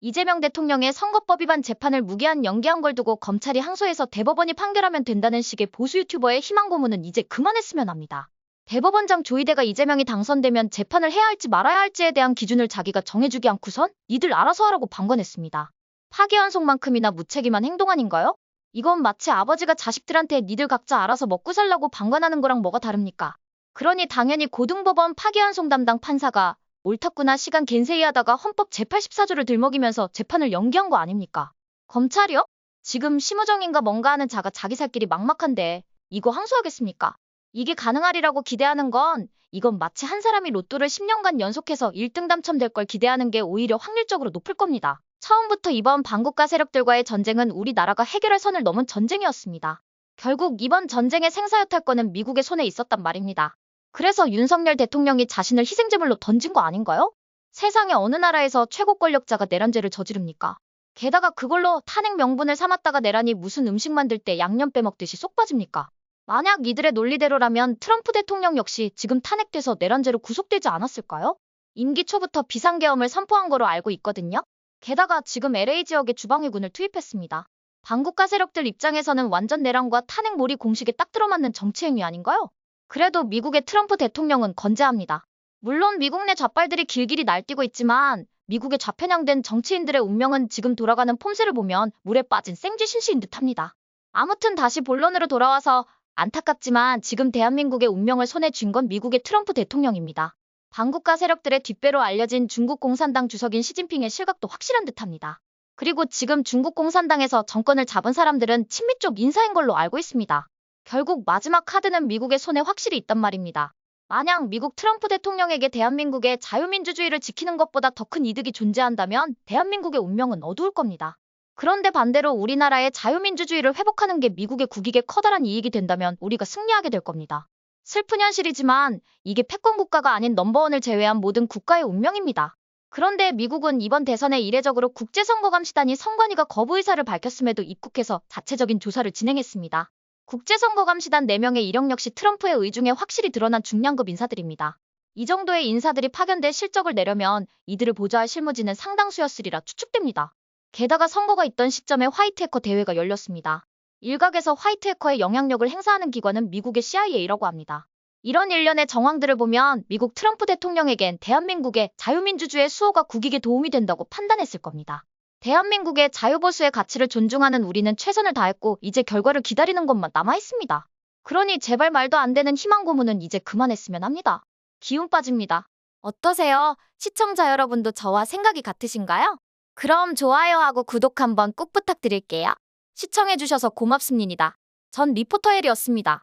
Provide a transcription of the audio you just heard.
이재명 대통령의 선거법 위반 재판을 무기한 연기한 걸 두고 검찰이 항소해서 대법원이 판결하면 된다는 식의 보수 유튜버의 희망 고문은 이제 그만했으면 합니다. 대법원장 조희대가 이재명이 당선되면 재판을 해야 할지 말아야 할지에 대한 기준을 자기가 정해주지 않고선 니들 알아서 하라고 방관했습니다. 파기환송만큼이나 무책임한 행동 아닌가요? 이건 마치 아버지가 자식들한테 니들 각자 알아서 먹고 살라고 방관하는 거랑 뭐가 다릅니까? 그러니 당연히 고등법원 파기환송 담당 판사가 옳았구나 시간 갠세이 하다가 헌법 제84조를 들먹이면서 재판을 연기한 거 아닙니까? 검찰이요? 지금 심우정인가 뭔가 하는 자가 자기 살 길이 막막한데 이거 항소하겠습니까? 이게 가능하리라고 기대하는 건 이건 마치 한 사람이 로또를 10년간 연속해서 1등 당첨될 걸 기대하는 게 오히려 확률적으로 높을 겁니다. 처음부터 이번 반국가 세력들과의 전쟁은 우리나라가 해결할 선을 넘은 전쟁이었습니다. 결국 이번 전쟁의 생사여탈권은 미국의 손에 있었단 말입니다. 그래서 윤석열 대통령이 자신을 희생제물로 던진 거 아닌가요? 세상에 어느 나라에서 최고 권력자가 내란죄를 저지릅니까? 게다가 그걸로 탄핵 명분을 삼았다가 내란이 무슨 음식 만들 때 양념 빼먹듯이 쏙 빠집니까? 만약 이들의 논리대로라면 트럼프 대통령 역시 지금 탄핵돼서 내란죄로 구속되지 않았을까요? 임기 초부터 비상계엄을 선포한 거로 알고 있거든요. 게다가 지금 LA 지역에 주방위군을 투입했습니다. 반국가 세력들 입장에서는 완전 내란과 탄핵 몰이 공식에 딱 들어맞는 정치 행위 아닌가요? 그래도 미국의 트럼프 대통령은 건재합니다. 물론 미국 내 좌빨들이 길길이 날뛰고 있지만 미국의 좌편향된 정치인들의 운명은 지금 돌아가는 폼새를 보면 물에 빠진 생쥐신시인 듯합니다. 아무튼 다시 본론으로 돌아와서 안타깝지만 지금 대한민국의 운명을 손에 쥔 건 미국의 트럼프 대통령입니다. 반국가 세력들의 뒷배로 알려진 중국 공산당 주석인 시진핑의 실각도 확실한 듯합니다. 그리고 지금 중국 공산당에서 정권을 잡은 사람들은 친미 쪽 인사인 걸로 알고 있습니다. 결국 마지막 카드는 미국의 손에 확실히 있단 말입니다. 만약 미국 트럼프 대통령에게 대한민국의 자유민주주의를 지키는 것보다 더 큰 이득이 존재한다면 대한민국의 운명은 어두울 겁니다. 그런데 반대로 우리나라의 자유민주주의를 회복하는 게 미국의 국익에 커다란 이익이 된다면 우리가 승리하게 될 겁니다. 슬픈 현실이지만 이게 패권 국가가 아닌 넘버원을 제외한 모든 국가의 운명입니다. 그런데 미국은 이번 대선에 이례적으로 국제선거감시단이 선관위가 거부 의사를 밝혔음에도 입국해서 자체적인 조사를 진행했습니다. 국제선거감시단 4명의 이력 역시 트럼프의 의중에 확실히 드러난 중량급 인사들입니다. 이 정도의 인사들이 파견돼 실적을 내려면 이들을 보좌할 실무진은 상당수였으리라 추측됩니다. 게다가 선거가 있던 시점에 화이트해커 대회가 열렸습니다. 일각에서 화이트해커의 영향력을 행사하는 기관은 미국의 CIA라고 합니다. 이런 일련의 정황들을 보면 미국 트럼프 대통령에겐 대한민국의 자유민주주의 수호가 국익에 도움이 된다고 판단했을 겁니다. 대한민국의 자유보수의 가치를 존중하는 우리는 최선을 다했고 이제 결과를 기다리는 것만 남아 있습니다. 그러니 제발 말도 안 되는 희망 고문은 이제 그만했으면 합니다. 기운 빠집니다. 어떠세요? 시청자 여러분도 저와 생각이 같으신가요? 그럼 좋아요하고 구독 한번 꼭 부탁드릴게요. 시청해주셔서 고맙습니다. 전 리포터 헬이었습니다.